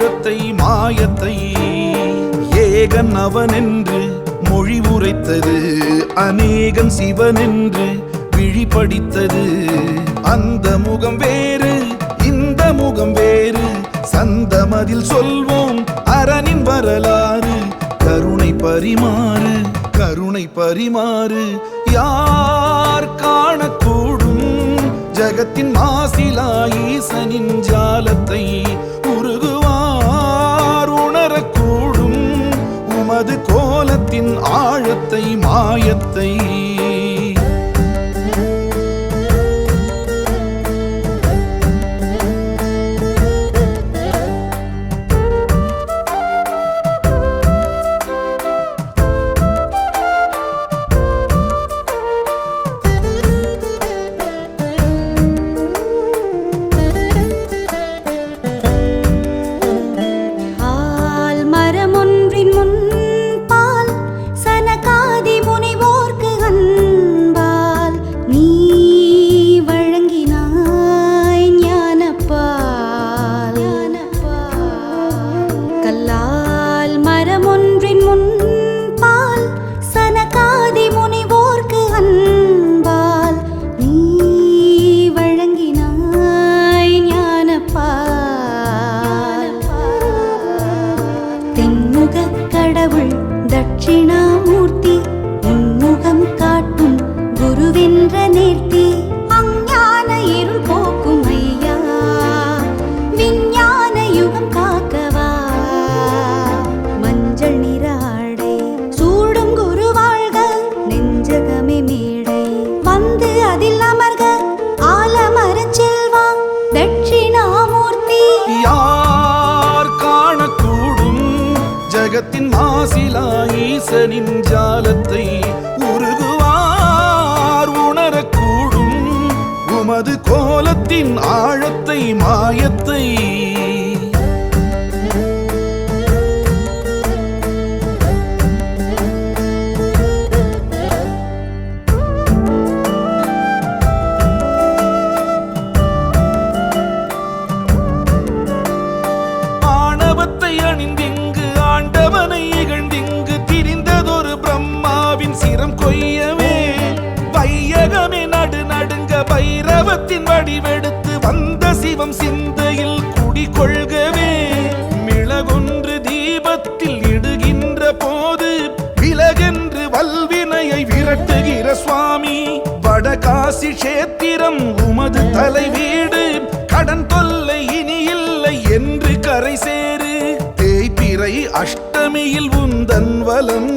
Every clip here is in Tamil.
ஆழத்தை மாயத்தை ஏகன் அவன் என்று மொழி உரைத்தது அநேகன் சிவன் என்று விழிபடித்தது. அந்த முகம் வேறு இந்த முகம் வேறு சந்தமதில் சொல்வோம் அரணின் வரலாறு. கருணை பரிமாறு கருணை பரிமாறு யார் காணக்கூடும்? ஜகத்தின் மாசிலா ஈசனின் ஜாலத்தை கோலத்தின் ஆழத்தை மாயத்தை குருவென்ற நேர்த்தி அஞ்ஞான இருள் போக்கும் ஐயா. விஞ்ஞான யுகம் காக்கவா. மஞ்சள் நிற சூடும் குரு வாழ்க நெஞ்சகமே மேடை. வந்து அதில் அமர்க ஆலமர செல்வா தட்சிணாமூர்த்தி யார் காணக்கூடும் ஜகத்தின் மாசிலா ஈசனின் ஜாலத்தை. ஆழத்தை மாயத்தை பைரவத்தின் வடிவெடுத்து வந்த சிவம் சிந்தையில் குடிகொள்கவே. மிளகொன்று தீபத்தில் இடுகின்ற போது விலகென்று வல்வினையை விரட்டுகிற சுவாமி. வடகாசி கஷேத்திரம் உமது தலை வீடு கடன் தொல்லை இனி இல்லை என்று கரை சேரு தேய்பிறை அஷ்டமியில் உந்தன் வலம்.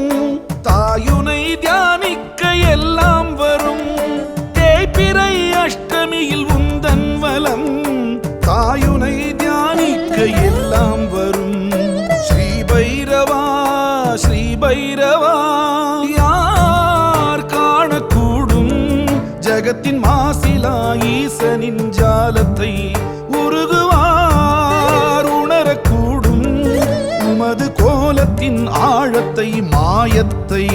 ஈசனின் ஜாலத்தை உருகுவார் உணரக்கூடும் உமது கோலத்தின் ஆழத்தை மாயத்தை.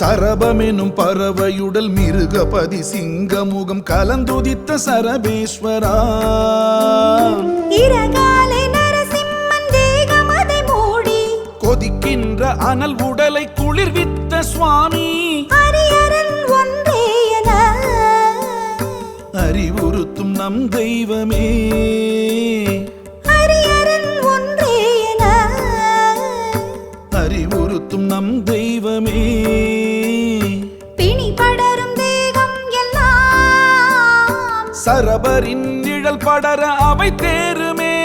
சரபமெனும் பறவையுடல் மிருகபதி சிங்கமுகம் கலந்துதித்த சரபேஸ்வரா. கொதிக்கின்ற அனல் உடலை குளிர்வித்த சுவாமி. அறிவுறுத்தும் நம் தெய்வமே. நடத்தும் நம் தெய்வமே. சரபரின் நிழல் படர அவை தேருமே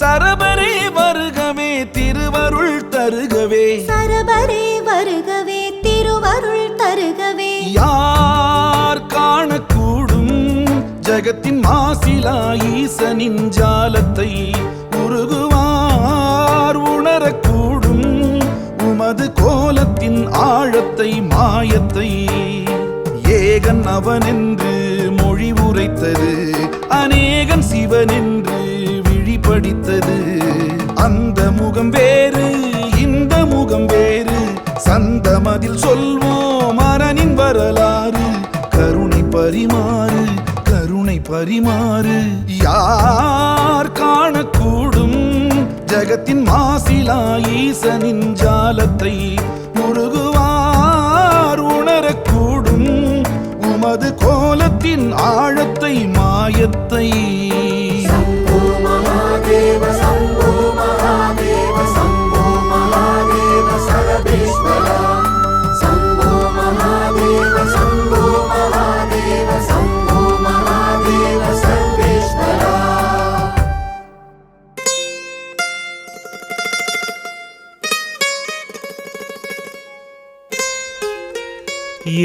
சரபரே வருகவே திருவருள் தருகவே. சரபரே வருகவே திருவருள் தருகவே. யார் காணக்கூடும் ஜகத்தின் மாசிலா ஈசனின் ஜாலத்தை. உருகுவார் உணரக்கூடும் உமது கோலத்தின் ஆழத்தை மாயத்தை. ஏகன் அவனென்று மொழி உரைத்தது. அநேகன் சிவனென்று விழிபடித்தது அந்த முகம் வேறு இந்த முகம் வேறு. சந்தமதில் சொல்வோம் அரணின் வரலாறு. கருணை பரிமாறு கருணை பரிமாறு. யார் காணக்கூடும் ஜகத்தின் மாசிலா ஈசனின் ஜாலத்தை முருகு கோலத்தின் ஆழத்தை மாயத்தை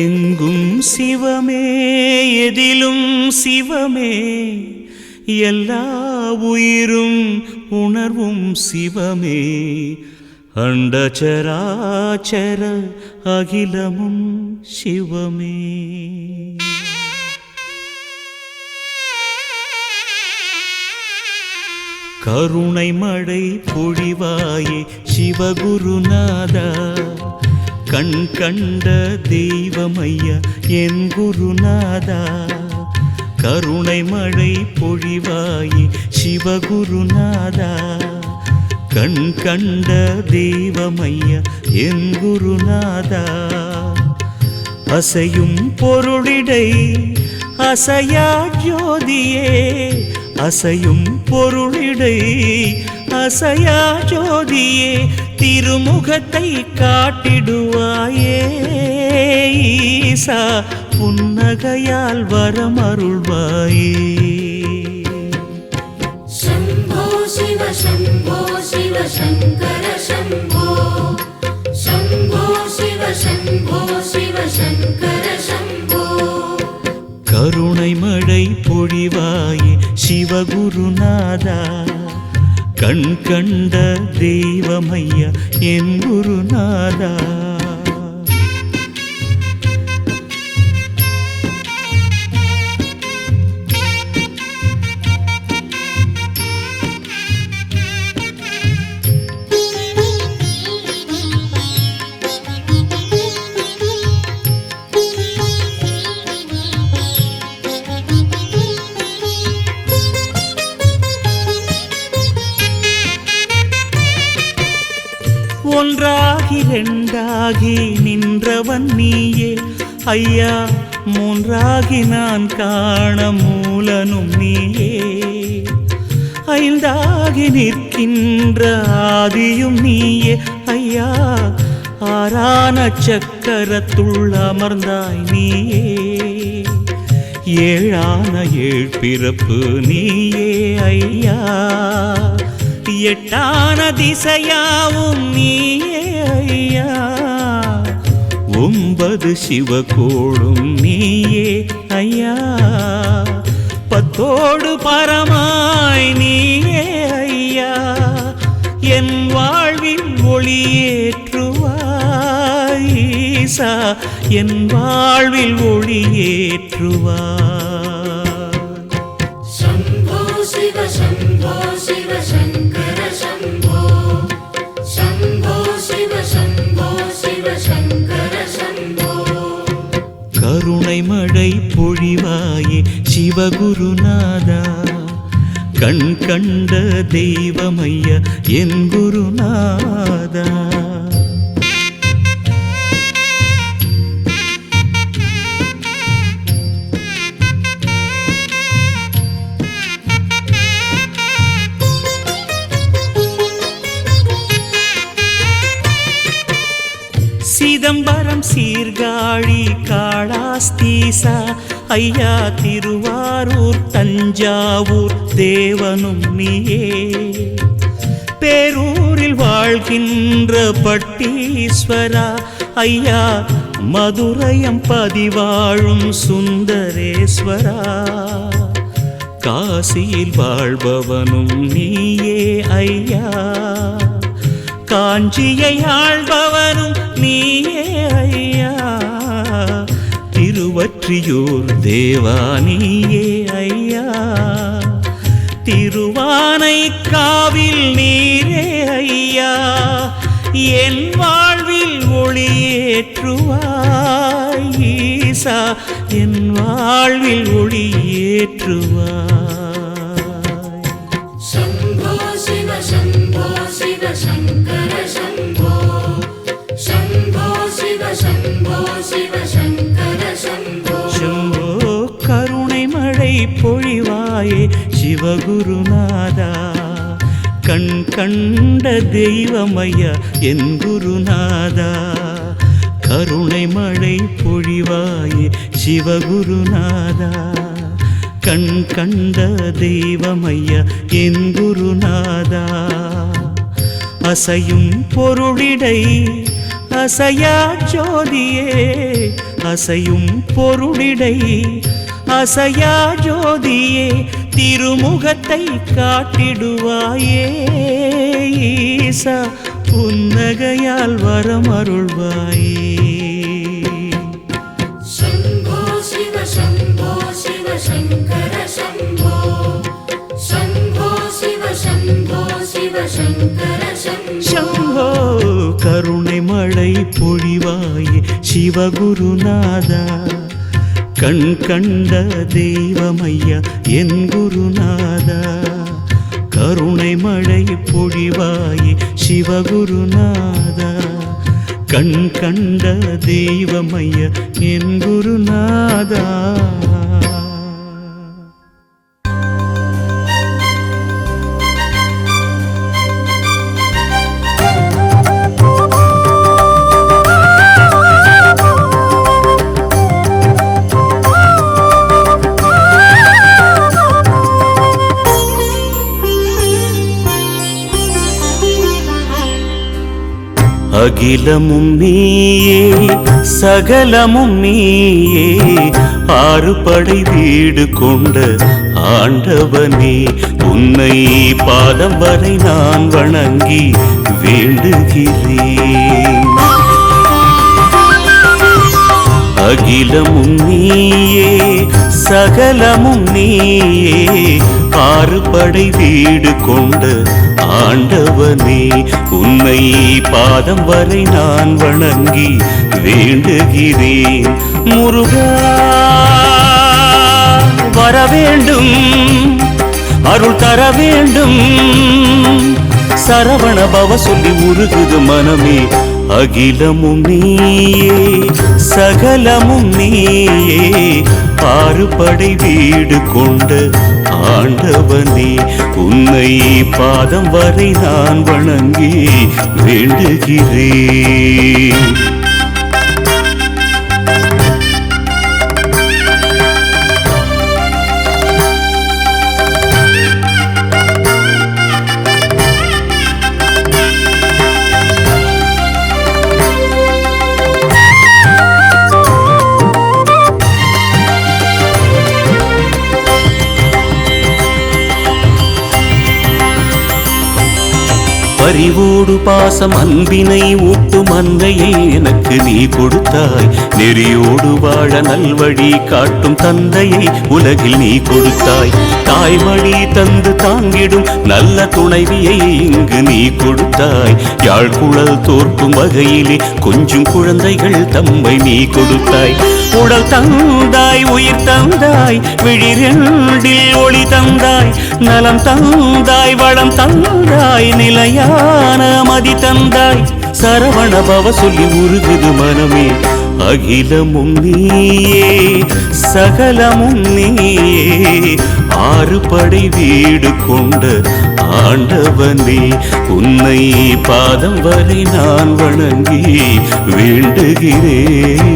எங்கும் சிவமே எதிலும் சிவமே. எல்லா உயிரும் உணர்வும் சிவமே. அண்டச்சராச்சர அகிலமும் சிவமே. கருணை மழை பொழிவாயே சிவகுருநாதா. கண் கண்ட தெய்வமையா என் குருநாதா. கருணை மழை பொழிவாயி சிவகுருநாதா. கண் கண்ட தெய்வமையா என் குருநாதா. அசையும் பொருளிடை அசையா ஜோதியே. அசையும் பொருளிடை அசையா ஜோதியே. திருமுகத்தை காட்டிடுவாயே ஈசா புன்னகையால் வரமருள்வாயே. சம்போ சிவ சம்போ சிவ சங்கர சம்போ. சம்போ சிவ சம்போ சிவ சங்கர சம்போ. கருணை மழை பொழிவாயே சிவகுருநாதா. கண் கண்ட தெய்வமையா என் குருநாதா நின்றவன் நீயே. ஐயா மூன்றாகி நான் காண மூலனும் நீயே. ஐந்தாகி நிற்கின்ற ஆதியும் நீயே. ஐயா ஆறான சக்கரத்துள் அமர்ந்தாய் நீயே. ஏழான ஏழ் பிறப்பு நீயே ஐயா. எட்டான திசையாவும் நீயே ஐயா. ஒன்பது சிவகோளும் நீயே ஐயா. பத்தோடு பரமாய் நீயே ஐயா. என் வாழ்வின் ஒளியேற்றுவாய் ஈசா. என் வாழ்வில் ஒளியேற்றுவாய் கருணை மழை பொழிவாயே சிவகுருநாதா. கண் கண்ட தெய்வமையா என் குருநாதா. சிதம்பரம் சீர்காழி ஈசா ஐயா திருவாரூர் தஞ்சாவூர் தேவனும் நீயே. பேரூரில் வாழ்கின்ற பட்டீஸ்வரா ஐயா மதுரையம் பதிவாழும் சுந்தரேஸ்வரா. காசியில் வாழ்பவனும் நீயே ஐயா. காஞ்சியை ஆள்பவனும் நீயே திருவற்றியூர் தேவா நீயே ஐயா திருவானை காவில் நீரே ஐயா என் வாழ்வில் ஒளியேற்றுவாய் ஈசா என் வாழ்வில் ஒளியேற்றுவாய் शम्भो शिव शम्भो शिव शङ्कर शम्भो பொழிவாயே சிவகுருநாதா. கண் கண்ட தெய்வமையா என் குருநாதா. கருணை மழை பொழிவாயே சிவகுருநாதா. கண் கண்ட தெய்வமையா என் குருநாதா. அசையும் பொருளிடை அசையா ஜோதியே. அசையும் பொருளிடை அசையா ஜோதியே திருமுகத்தை காட்டிடுவாயே ஈசா புன்னகையால் வரமருள்வாயே. சம்போ கருணை மழை பொழிவாயே சிவகுருநாதா. கண் கண்ட தெய்வமையா என் குருநாதா. கருணை மழை பொழிவாயே சிவகுருநாதா. கண் கண்ட தெய்வமையா என் குருநாதா. அகிலமும் நீயே சகலமும் நீயே ஆறு படை வீடு கொண்ட ஆண்டவனே உன்னை பாதம் வரை நான் வணங்கி வேண்டுகிறேன். அகிலமும் நீயே சகலமும் நீயே. ஆறு படை வீடு கொண்ட ஆண்டவனே உன்னை பாதம் வரை நான் வணங்கி வேண்டுகிறேன். முருகா வர வேண்டும் அருள் தர வேண்டும் சரவண பவ சொல்லி உருகுது மனமே. அகிலமும் நீயே சகலமும் நீயே. ஆறுபடை வீடு கொண்ட ஆண்டவனே உன்னை பாதம் வரை நான் வணங்கி வேண்டுகிறேன் அறிவோடு பாசம் அன்பினை ஊட்டும் அன்னையை எனக்கு நீ கொடுத்தாய். நெறியோடு வாழ நல்வழி காட்டும் தந்தையை உலகில் நீ கொடுத்தாய். தாய்மொழி தந்து தாங்கிடும் நல்ல துணைவியை இங்கு நீ கொடுத்தாய். யாழ்குழல் தோற்கும் வகையிலே கொஞ்சம் குழந்தைகள் தம்மை நீ கொடுத்தாய். உடல் தந்தாய் உயிர் தந்தாய் விழிரெண்டில் ஒளி தந்தாய். நலம் தந்தாய் வளம் தந்தாய் நிலையா நிலையான மதி தந்தாய். சரவண பவ சொல்லி உருகுது மனமே. அகிலமும் நீயே சகலமும் நீயே. ஆறு படை வீடு கொண்ட ஆண்டவனே உன்னை பாதம் வரை நான் வணங்கி வேண்டுகிறேன்.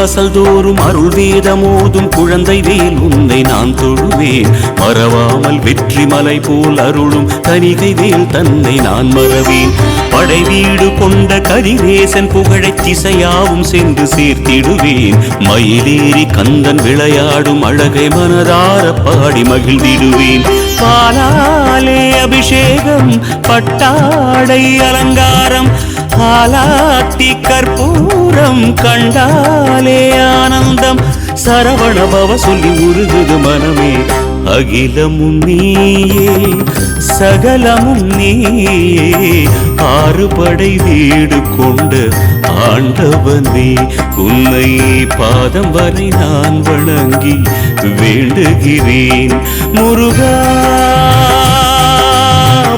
வாசல் தோறும் அருள் வேதமோதும் குழந்தை வேல் உன்னை நான் தொழுவேன். மறவாமல் வெற்றி மலை போல் அருளும் தனிகை வேல் தன்னை நான் மறவேன். படை வீடு கொண்ட கதிரேசன் புகழைத் திசையாவும் சென்று சேர்த்திடுவேன். மயிலேறி கந்தன் விளையாடும் அழகை மனதார பாடி மகிழ்ந்திடுவேன். பாலாலே அபிஷேகம் பட்டாடை அலங்காரம் ஆலாத்தி கற்பூரம் கண்டாலே ஆனந்தம். சரவணபவ சொல்லி உருகுது மனமே அகிலமும் நீயே சகலமும் நீயே. ஆறு படை வீடு கொண்டு ஆண்டவனே உன்னை பாதம் வரை நான் வணங்கி வேண்டுகிறேன். முருகா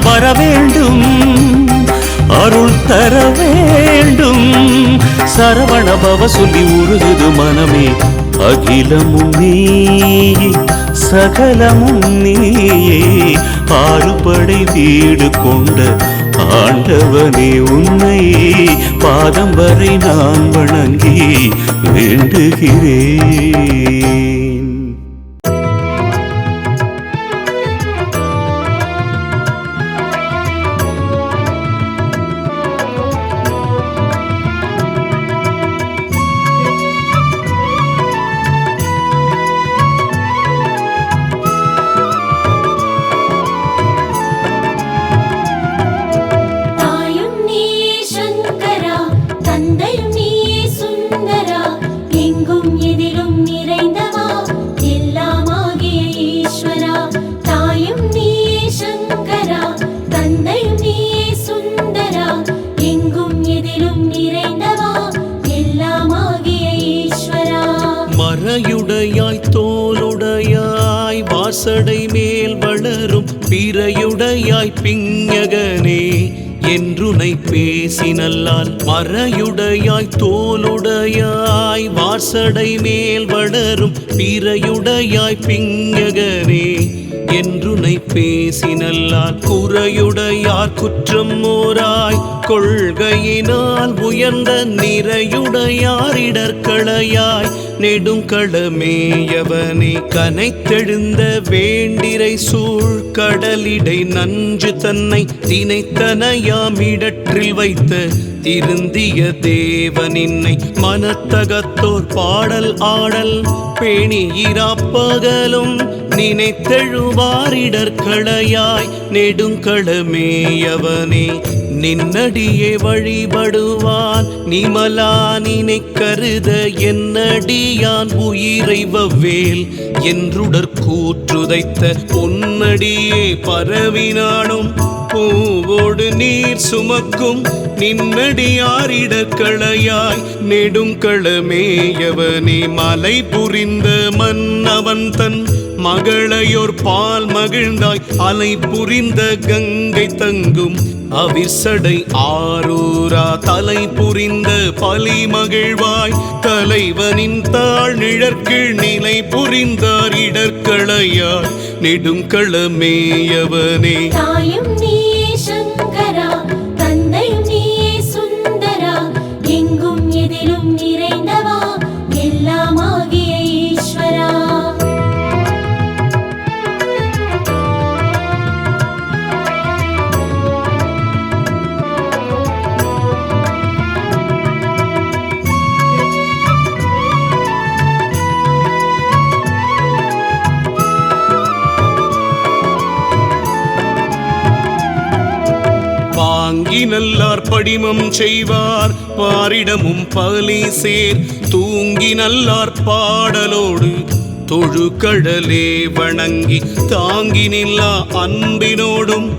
வர வேண்டும். அருள் தர வேண்டும். சரவணபவ சொல்லி உருகுது மனமே. அகிலமும் நீயே சகலமும் நீயே. ஆறுபடை வீடு கொண்ட ஆண்டவனே உன்னை பாதம் வரை நான் வணங்கி வேண்டுகிறேன். துணை பேசி நல்லால் மறையுடையாய் தோலுடையாய் வாசடை மேல் வளரும் பிறையுடையாய் பிஞகனே என்றுனை பேசி நல்லால் குறையுடையார் குற்றம் ஓராய் கொள்கையினால் உயர்ந்த நிறையுடையார் இடர்களையாய் நெடுங்களமேயவனே கனைத்தெழுந்த வேண்டிரை சூழ் கடலிடை நஞ்சு தன்னை தினைத்தனையாமிடற்றில் வைத்த திருந்திய தேவனின்னை மனத்தகத்தோர் பாடல் ஆடல் பேணியிராப்பகலும் நினைத்தெழுவாரிடற்களையாய் நெடுங்களமேயவனே நின்னடியே வழிபடுவான். நிமலா நினை கருத என்னடியான் உயிரை வவ்வேல். என்றுடற் கூற்றுதைத்த பொன்னடியே பரவினானும். பூவோடு நீர் சுமக்கும் நின்னடியாரிடக்களையாய் நெடுங்களமேயவனே மலை புரிந்த மன்னவன் தன் மகளையோர் பால் மகிழ்ந்தாய். அலை புரிந்த கங்கை தங்கும் அவிசடை ஆரூரா தலை புரிந்த பலி மகிழ்வாய் தலைவனின் தாழ் நிழற்கீழ் நிலை புரிந்தார் இடர்களையாய் நெடுங்களமேயவனே நல்லார் படிமம் செய்வார் பாரிடமும் பலி சேர். தூங்கி நல்லார் பாடலோடு தொழுகடலே வணங்கி தாங்கி நில்லா அன்பினோடும்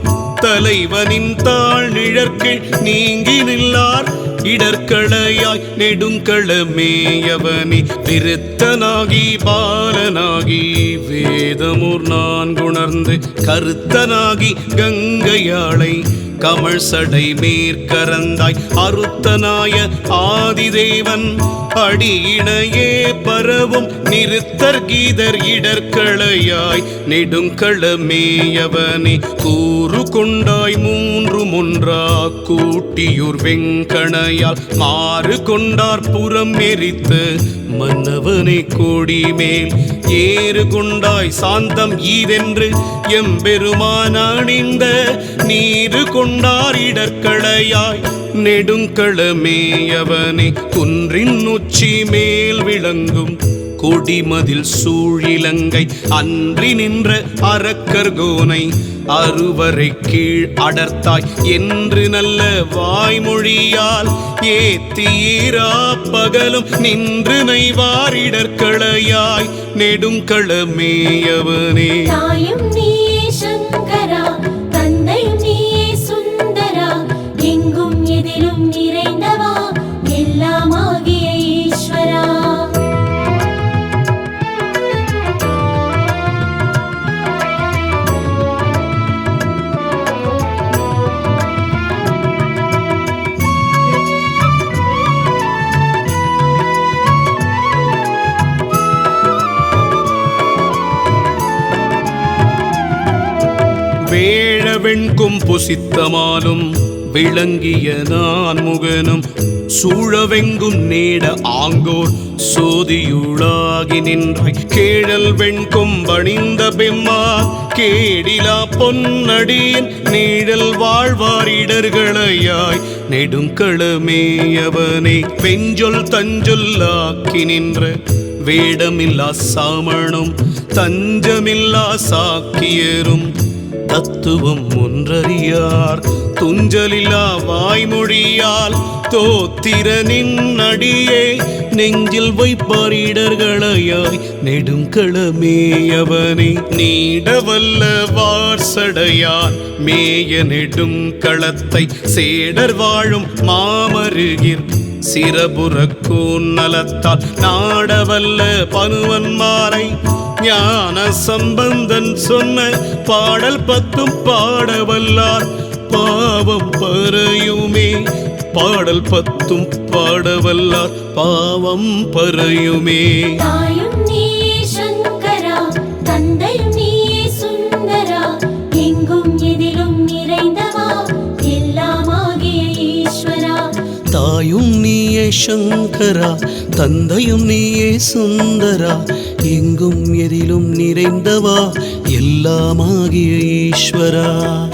தலைவனின் தாழ் நிழற்கில் நீங்கி நில்லார் இடர்களையாய் நெடுங்களமேயவனி விருத்தனாகி பாலனாகி வேதமூர் நான் குணர்ந்து கருத்தனாகி கங்கையாளை கமழ் சடை மேற்கரந்தாய். அருத்தனாய ஆதிதேவன் அடியினையே பரவும் நிறுத்தர் கீதர் இடர்களையாய். நெடுங்களமேயவனே கூறு கொண்டாய் மூன்று ஒன்றா கூட்டியூர் வெங்கணையால். மாறு கொண்டார் புறம் எரித்து மன்னவனை கோடி மேல் ஏறு கொண்டாய் சாந்தம் ஈதென்று எம்பெருமான் அணிந்த நீரு கொண்டார் இடர்களையாய் நெடுங்களமேயவனே குன்றின் உச்சி மேல் விளங்கும் கொடிமதில் சூழிலங்கை அன்றி நின்ற அரக்கர்கோனை அறுவரை கீழ் அடர்த்தாய் என்று நல்ல வாய்மொழியால் ஏத்தீரா பகலும் நின்று நெய்வாரிடற்களையாய் நெடுங்களமேயவனே தாயும் வெண்கும் புசித்தமாலும் விளங்கிய நான் முகனும் சூழவெங்கும் நீட ஆங்கோர் சோதியுளாகி நின்றாய். கேழல் வெண்கும் பணிந்த பெம்மா கேடிலா பொன்னடியின் நீழல் வாழ்வார் இடர்களையாய். நெடுங்களமேயவனை பெஞ்சொல் தஞ்சொல்லாக்கி நின்ற வேடமில்லா சாமணும் தஞ்சமில்லா சாக்கியரும் தத்துவம் ஒன்றறியார். துஞ்சலில்லா வாய்மொழியால் தோத்திரனின் அடியே நெஞ்சில் வைப்பார் இடர்களையாய் நெடுங்களமே அவனை. நீடவல்ல வார்சடையார் மேய நெடுங்களத்தை சேடர் வாழும் மாமருகிற் சிறபுறக்கூன் நலத்தால் நாடவல்ல பனுவன்மாரை ஞான சம்பந்தன் சொன்ன பாடல் பத்தும் பாடவல்லார் பாவம் பறையுமே. பாடல் பத்தும் பாடவல்லார் பாவம் பறையுமே. தாயும் நீயே சங்கரா தந்தையும் நீயே சுந்தரா. எங்கும் எதிலும் நிறைந்தவா எல்லாமாகிய ஈஸ்வரா.